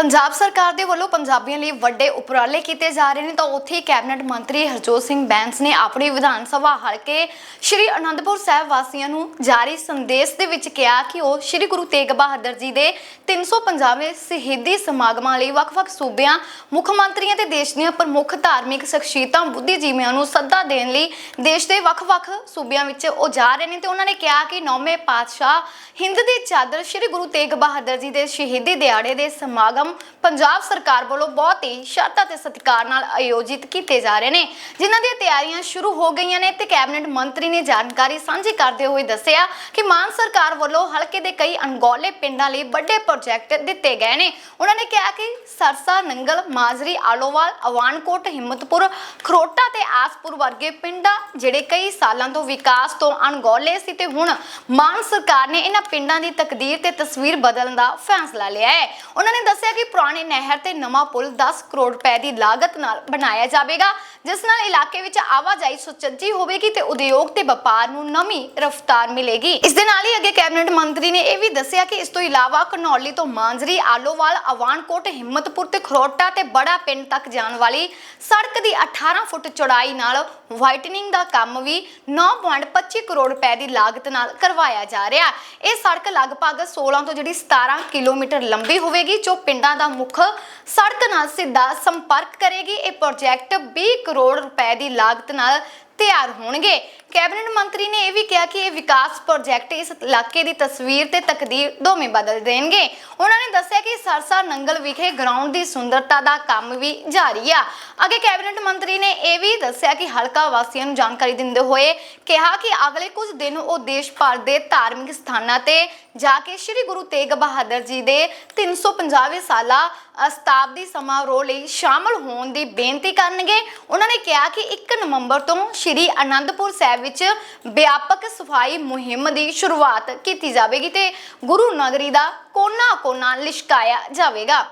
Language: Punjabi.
ਪੰਜਾਬ ਸਰਕਾਰ ਦੇ ਵੱਲੋਂ ਪੰਜਾਬੀਆਂ ਲਈ ਵੱਡੇ ਉਪਰਾਲੇ ਕੀਤੇ ਜਾ ਰਹੇ ਨੇ ਤਾਂ ਉੱਥੇ ਕੈਬਨਿਟ ਮੰਤਰੀ ਹਰਜੋਤ ਸਿੰਘ ਬੈਂਸ ਨੇ ਆਪਣੀ ਵਿਧਾਨ ਸਭਾ ਹਲਕੇ ਸ਼੍ਰੀ ਅਨੰਦਪੁਰ ਸਾਹਿਬ ਵਾਸੀਆਂ ਨੂੰ ਜਾਰੀ ਸੰਦੇਸ਼ ਦੇ ਵਿੱਚ ਕਿਹਾ ਕਿ ਉਹ ਸ਼੍ਰੀ ਗੁਰੂ ਤੇਗ ਬਹਾਦਰ ਜੀ ਦੇ 350ਵੇਂ ਸ਼ਹੀਦੀ ਸਮਾਗਮਾਂ ਲਈ ਵੱਖ-ਵੱਖ ਸੂਬਿਆਂ, ਮੁੱਖ ਮੰਤਰੀਆਂ ਤੇ ਦੇਸ਼ ਦੀਆਂ ਪ੍ਰਮੁੱਖ ਧਾਰਮਿਕ ਸ਼ਖਸੀਅਤਾਂ, ਬੁੱਧੀਜੀਵੀਆਂ ਨੂੰ ਸੱਦਾ ਦੇਣ ਲਈ ਦੇਸ਼ ਦੇ ਵੱਖ-ਵੱਖ ਸੂਬਿਆਂ ਵਿੱਚ ਉਹ ਜਾ ਰਹੇ ਨੇ ਤੇ ਉਹਨਾਂ ਨੇ ਕਿਹਾ ਕਿ ਨੌਵੇਂ ਪਾਤਸ਼ਾਹ ਹਿੰਦ ਦੀ ਚਾਦਰ ਸ਼੍ਰੀ ਗੁਰੂ ਤੇਗ ਬਹਾਦਰ ਜੀ ਦੇ ਸ਼ਹੀਦੀ ਦਿਹਾੜੇ ਦੇ ਸਮਾਗਮ ਪੰਜਾਬ ਸਰਕਾਰ ਵੱਲੋਂ ਬਹੁਤ ਹੀ ਸ਼ਰਧਾ ਤੇ ਸਤਿਕਾਰ ਨਾਲ ਆਯੋਜਿਤ ਕੀਤੇ ਜਾ ਰਹੇ ਨੇ, ਜਿਨ੍ਹਾਂ ਦੀਆਂ ਤਿਆਰੀਆਂ ਸ਼ੁਰੂ ਹੋ ਗਈਆਂ ਨੇ ਤੇ ਕੈਬਨਿਟ ਮੰਤਰੀ ਨੇ ਜਾਣਕਾਰੀ ਸਾਂਝੀ ਕਰਦੇ ਹੋਏ ਦੱਸਿਆ ਕਿ ਮਾਨ ਸਰਕਾਰ ਵੱਲੋਂ ਹਲਕੇ ਦੇ ਕਈ ਅਣਗੌਲੇ ਪਿੰਡਾਂ ਲਈ ਵੱਡੇ ਪ੍ਰੋਜੈਕਟ ਦਿੱਤੇ ਗਏ ਨੇ। ਉਹਨਾਂ ਨੇ ਕਿਹਾ ਕਿ ਸਰਸਾ, ਨੰਗਲ, ਮਾਜਰੀ, ਆਲੋਵਾਲ, ਅਵਾਨਕੋਟ, ਹਿੰਮਤਪੁਰ, ਖਰੋਟਾ ਤੇ ਆਸਪੁਰ ਵਰਗੇ ਪਿੰਡਾਂ ਜਿਹੜੇ ਕਈ ਸਾਲਾਂ ਤੋਂ ਵਿਕਾਸ ਤੋਂ ਅਣਗੌਲੇ ਸੀ ਤੇ ਹੁਣ ਮਾਨ ਸਰਕਾਰ ਨੇ ਇਹਨਾਂ ਪਿੰਡਾਂ ਦੀ ਤਕਦੀਰ ਤੇ ਤਸਵੀਰ ਬਦਲਣ ਦਾ ਫੈਸਲਾ ਲਿਆ ਹੈ। ਉਹਨਾਂ ਨੇ ਦੱਸਿਆ ਕਿ ਪੁਰਾਣੇ ਨਹਿਰ ਤੇ ਨਵਾਂ ਪੁਲ 10 ਕਰੋੜ ਰੁਪਏ ਦੀ ਲਾਗਤ ਨਾਲ ਬਣਾਇਆ ਜਾਵੇਗਾ, ਜਿਸ ਨਾਲ ਇਲਾਕੇ ਵਿੱਚ ਆਵਾਜਾਈ ਸੁਚੱਜੀ ਹੋਵੇਗੀ ਤੇ ਉਦਯੋਗ ਤੇ ਵਪਾਰ ਨੂੰ ਨਵੀਂ ਰਫ਼ਤਾਰ ਮਿਲੇਗੀ। ਇਸ ਦੇ ਨਾਲ ਹੀ ਅੱਗੇ ਕੈਬਨਿਟ ਮੰਤਰੀ ਨੇ ਇਹ ਵੀ ਦੱਸਿਆ ਕਿ ਇਸ ਤੋਂ ਇਲਾਵਾ ਘਨੌਲੀ ਤੋਂ ਮਾਂਜਰੀ, ਆਲੋਵਾਲ, ਅਵਾਨਕੋਟ, ਹਿੰਮਤਪੁਰ ਤੇ ਖਰੋਟਾ ਤੇ ਬੜਾ ਪਿੰਡ ਤੱਕ ਜਾਣ ਵਾਲੀ ਸੜਕ ਦੀ 18 ਫੁੱਟ ਚੌੜਾਈ ਨਾਲ ਵਾਈਟਨਿੰਗ ਦਾ ਕੰਮ ਵੀ 9.25 ਕਰੋੜ ਰੁਪਏ ਦੀ ਲਾਗਤ ਨਾਲ ਕਰਵਾਇਆ ਜਾ ਰਿਹਾ। ਇਹ ਸੜਕ ਲਗਭਗ 16 ਤੋਂ ਜਿਹੜੀ 17 ਕਿਲੋਮੀਟਰ ਲੰਬੀ ਹੋਵੇਗੀ, ਜੋ ਪਿੰਡਾਂ ਦਾ ਮੁੱਖ ਸੜਕ ਨਾਲ ਸਿੱਧਾ ਸੰਪਰਕ ਕਰੇਗੀ। ਇਹ ਪ੍ਰੋਜੈਕਟ 20 ਕਰੋੜ ਰੁਪਏ ਦੀ ਲਾਗਤ ਨਾਲ ਤਿਆਰ ਹੋਣਗੇ। ਕੈਬਨਿਟ ਮੰਤਰੀ ਨੇ ਇਹ ਵੀ ਕਿਹਾ ਕਿ ਇਹ ਵਿਕਾਸ ਪ੍ਰੋਜੈਕਟ ਇਸ ਇਲਾਕੇ ਦੀ ਤਸਵੀਰ ਤੇ ਤਕਦੀਰ ਦੋਵੇਂ ਬਦਲ ਦੇਣਗੇ। ਉਹਨਾਂ ਨੇ ਦੱਸਿਆ ਕਿ ਸਰਸਾ ਨੰਗਲ ਵਿਖੇ ਗਰਾਊਂਡ ਦੀ ਸੁੰਦਰਤਾ ਦਾ ਕੰਮ ਵੀ ਜਾਰੀ ਆ। ਅੱਗੇ ਕੈਬਨਿਟ ਮੰਤਰੀ ਨੇ ਇਹ ਵੀ ਦੱਸਿਆ ਕਿ ਹਲਕਾ ਵਾਸੀਆਂ ਨੂੰ ਜਾਣਕਾਰੀ ਦਿੰਦੇ ਹੋਏ ਕਿਹਾ ਕਿ ਅਗਲੇ ਕੁਝ ਦਿਨ ਉਹ ਦੇਸ਼ ਭਰ ਦੇ ਧਾਰਮਿਕ ਸਥਾਨਾਂ ਤੇ ਜਾ ਕੇ ਸ੍ਰੀ ਗੁਰੂ ਤੇਗ ਬਹਾਦਰ ਜੀ ਦੇ 350ਵੇਂ ਸਾਲਾ ਸ਼ਤਾਬਦੀ ਸਮਾਰੋਹ ਲਈ ਸ਼ਾਮਲ ਹੋਣ ਦੀ ਬੇਨਤੀ ਕਰਨਗੇ। ਉਹਨਾਂ ਨੇ ਕਿਹਾ ਕਿ 1 ਨਵੰਬਰ ਤੋਂ ਸ੍ਰੀ ਅਨੰਦਪੁਰ ਸਾਹਿਬ ਵਿੱਚ ਵਿਆਪਕ ਸਫ਼ਾਈ ਮੁਹਿੰਮ ਦੀ ਸ਼ੁਰੂਆਤ ਕੀਤੀ ਜਾਵੇਗੀ ਤੇ ਗੁਰੂ ਨਗਰੀ ਦਾ ਕੋਨਾ-ਕੋਨਾ ਲਿਸ਼ਕਾਇਆ ਜਾਵੇਗਾ।